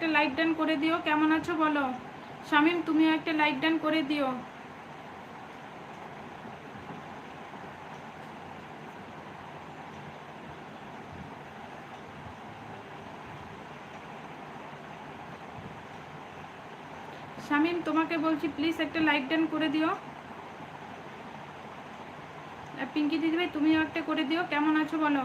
একটা like done করে দিও। কেমন আছো বলো? শামিম, তুমিও একটা লাইক ডান করে দিও। শামিম, তোমাকে বলছি প্লিজ একটা লাইক ডান করে দিও। পিঙ্কি দিদিভাই, তুমিও একটা করে দিও। কেমন আছো বলো?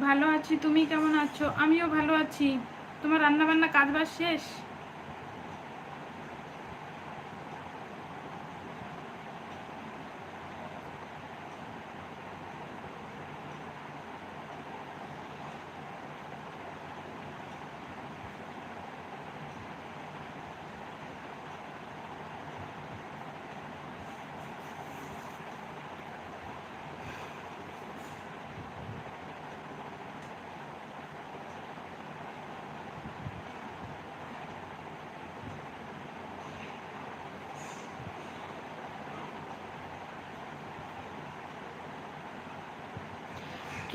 ভালো আছি তুমি কেমন আছো? আমিও ভালো আছি। তোমার রান্না বান্না কাজ বাজ শেষ?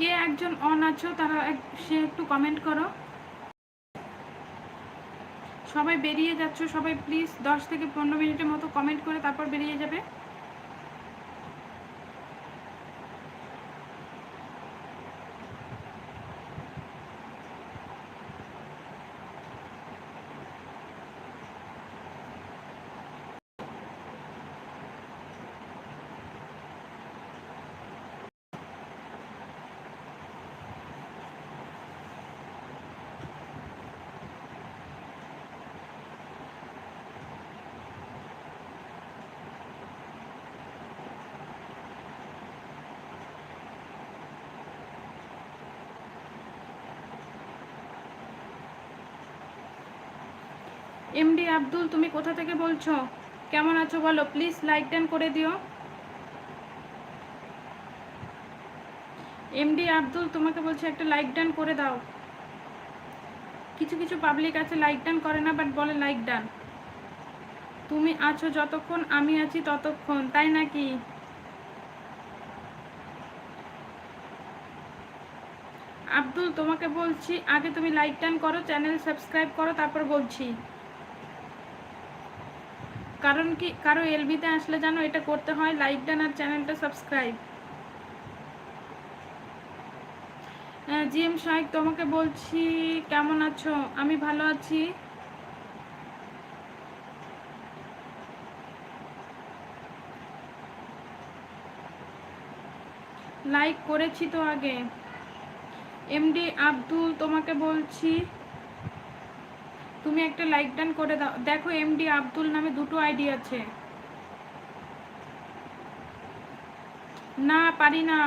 কে একজন অন আছো তারা সে একটু কমেন্ট করো। সবাই বেরিয়ে যাচ্ছ, সবাই প্লিজ দশ থেকে পনেরো মিনিটের মতো কমেন্ট করে তারপর বেরিয়ে যাবে। এমডি আব্দুল, তুমি কোথা থেকে বলছো? কেমন আছো বলো? প্লিজ লাইক ডান করে দিও। এমডি আব্দুল, তোমাকে বলছে একটা লাইক ডান করে দাও। কিছু কিছু পাবলিক আছে, লাইক ডান করে না বাট বলে লাইক ডান তুমি আছো যতক্ষণ, আমি আছি ততক্ষণ, তাই নাকি? আব্দুল, তোমাকে বলছি, আগে তুমি লাইক ডান করো, চ্যানেল সাবস্ক্রাইব করো, তারপর বলছি। কারণ কি, কারও এলবিতে আসলে জানো এটা করতে হয় লাইক ডান আর চ্যানেলটা সাবস্ক্রাইব জিএম শাহেক তোমাকে বলছি, কেমন আছো? আমি ভালো আছি। লাইক করেছি তো আগে। এমডি আব্দুল, তোমাকে বলছি তুমি একটা লাইক ডান করে দাও। দেখো এমডি আব্দুল নামে দুটো আইডি আছে। না, পারি না।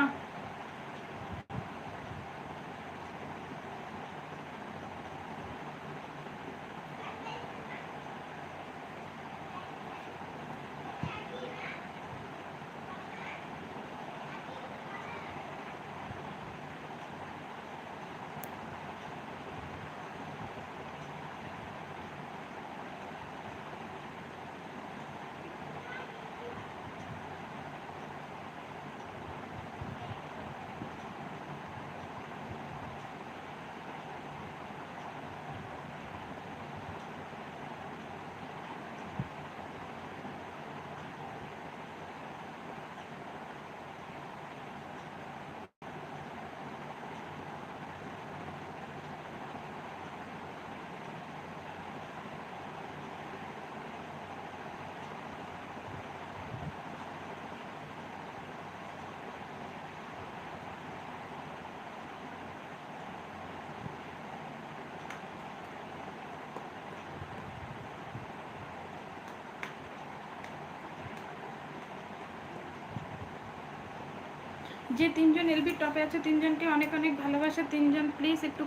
যে তিনজন এলবি টপে আছে তিনজনকে অনেক অনেক ভালোবাসা তিনজন প্লিজ একটু